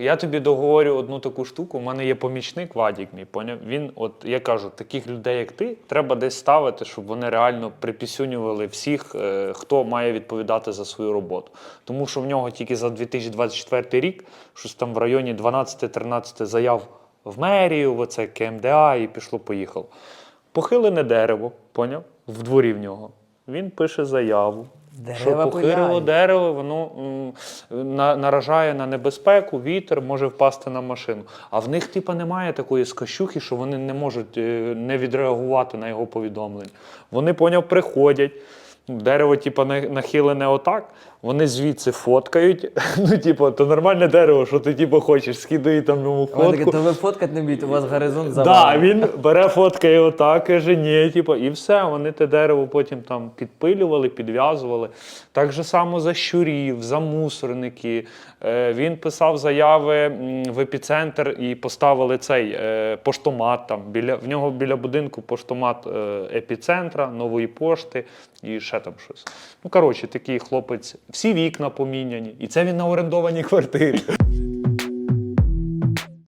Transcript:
Я тобі договорю одну таку штуку. У мене є помічник Вадік, мій поняв. Він, от я кажу, таких людей, як ти, треба десь ставити, щоб вони реально припісюнювали всіх, е, хто має відповідати за свою роботу. Тому що в нього тільки за 2024 рік щось там в районі 12-13 заяв в мерію, в оце КМДА і пішло-поїхало. Похилене дерево, поняв? В дворі в нього. Він пише заяву. Дерева що похирило дерево, воно м, на, наражає на небезпеку, вітер може впасти на машину. А в них, типа, немає такої скащухи, що вони не можуть е, не відреагувати на його повідомлення. Вони поняв, приходять. Дерево, типа, на- нахилене отак, вони звідси фоткають. Ну, типу, то нормальне дерево, що ти типу, хочеш, скидає там йому Вони такі, то ви фоткати не бійте, у вас горизонт Да, завалений. він бере фоткає отак, каже, ні, типу, і все. Вони те дерево потім там підпилювали, підв'язували. Так же само за щурів, за мусорники. Е, він писав заяви в епіцентр і поставили цей е, поштомат. Там, біля, в нього біля будинку поштомат е, епіцентра, нової пошти і там щось. Ну, коротше, такий хлопець, всі вікна поміняні. І це він на орендованій квартирі.